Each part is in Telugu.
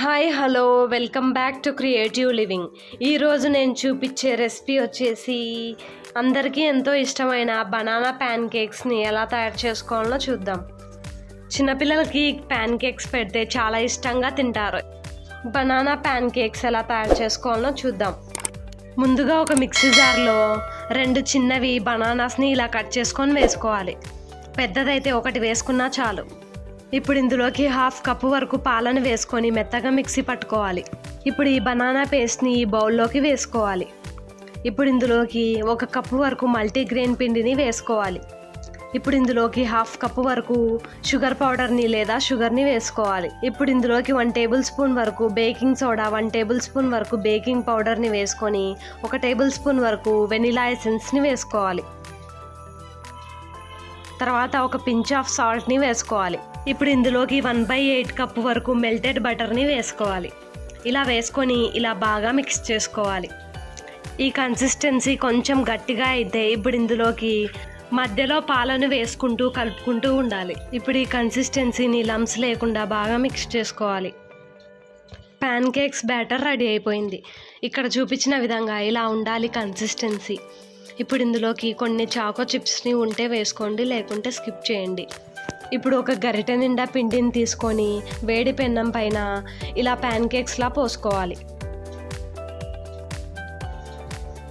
Hi hello welcome back to creative living. ఈరోజు నేను చూపించే రెసిపీ వచ్చేసి అందరికీ ఎంతో ఇష్టమైన బనానా ప్యాన్ కేక్స్ని ఎలా తయారు చేసుకోవాలో చూద్దాం. చిన్నపిల్లలకి ప్యాన్ కేక్స్ పెడితే చాలా ఇష్టంగా తింటారు. బనానా ప్యాన్ కేక్స్ ఎలా తయారు చేసుకోవాలో చూద్దాం. ముందుగా ఒక మిక్సీ జార్లో రెండు చిన్నవి బనానాస్ని ఇలా కట్ చేసుకొని వేసుకోవాలి. పెద్దదైతే ఒకటి వేసుకున్నా చాలు. ఇప్పుడు ఇందులోకి హాఫ్ కప్పు వరకు పాలను వేసుకొని మెత్తగా మిక్సీ పట్టుకోవాలి. ఇప్పుడు ఈ బనానా పేస్ట్ని ఈ బౌల్లోకి వేసుకోవాలి. ఇప్పుడు ఇందులోకి ఒక కప్పు వరకు మల్టీగ్రెయిన్ పిండిని వేసుకోవాలి. ఇప్పుడు ఇందులోకి హాఫ్ కప్పు వరకు షుగర్ పౌడర్ని లేదా షుగర్ని వేసుకోవాలి. ఇప్పుడు ఇందులోకి వన్ టేబుల్ స్పూన్ వరకు baking soda one tablespoon వరకు బేకింగ్ పౌడర్ని వేసుకొని ఒక టేబుల్ స్పూన్ వరకు వెనిలా ఎసెన్స్ని వేసుకోవాలి. తర్వాత ఒక పించ్ ఆఫ్ సాల్ట్ని వేసుకోవాలి. ఇప్పుడు ఇందులోకి వన్ బై ఎయిట్ కప్ వరకు మెల్టెడ్ బటర్ని వేసుకోవాలి. ఇలా వేసుకొని ఇలా బాగా మిక్స్ చేసుకోవాలి. ఈ కన్సిస్టెన్సీ కొంచెం గట్టిగా అయితే ఇప్పుడు ఇందులోకి మధ్యలో పాలను వేసుకుంటూ కలుపుకుంటూ ఉండాలి. ఇప్పుడు ఈ కన్సిస్టెన్సీని లమ్స్ లేకుండా బాగా మిక్స్ చేసుకోవాలి. ప్యాన్ కేక్స్ బ్యాటర్ రెడీ అయిపోయింది. ఇక్కడ చూపించిన విధంగా ఇలా ఉండాలి కన్సిస్టెన్సీ. ఇప్పుడు ఇందులోకి కొన్ని చాకో చిప్స్ని ఉంటే వేసుకోండి లేకుంటే స్కిప్ చేయండి. ఇప్పుడు ఒక గరిటె నిండా పిండిని తీసుకొని వేడి పెన్నం పైన ఇలా ప్యాన్ కేక్స్లా పోసుకోవాలి.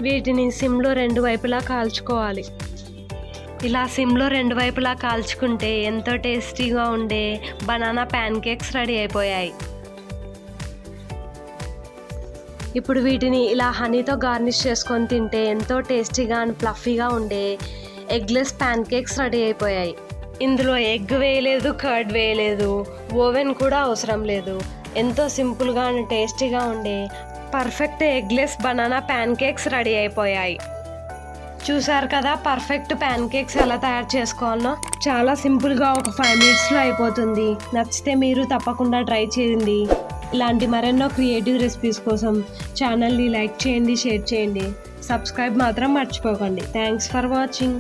వీటిని సిమ్లో రెండు వైపులా కాల్చుకోవాలి. ఇలా సిమ్లో రెండు వైపులా కాల్చుకుంటే ఎంతో టేస్టీగా ఉండే బనానా ప్యాన్ కేక్స్ రెడీ అయిపోయాయి. ఇప్పుడు వీటిని ఇలా హనీతో గార్నిష్ చేసుకొని తింటే ఎంతో టేస్టీగా అండ్ ప్లఫీగా ఉండే ఎగ్లెస్ ప్యాన్ కేక్స్ రెడీ అయిపోయాయి. ఇందులో ఎగ్ వేయలేదు కర్డ్ వేయలేదు ఓవెన్ కూడా అవసరం లేదు. ఎంతో సింపుల్గా అండ్ టేస్టీగా ఉండే perfect eggless banana pancakes ready అయిపోయాయి. చూసారు కదా పర్ఫెక్ట్ ప్యాన్ కేక్స్ ఎలా తయారు చేసుకోవాలో? చాలా సింపుల్గా ఒక ఫైవ్ మినిట్స్లో అయిపోతుంది. నచ్చితే మీరు తప్పకుండా ట్రై చేయండి. ఇలాంటి మరెన్నో క్రియేటివ్ రెసిపీస్ కోసం ఛానల్ని లైక్ చేయండి షేర్ చేయండి. సబ్స్క్రైబ్ మాత్రం మర్చిపోకండి. Thanks for watching.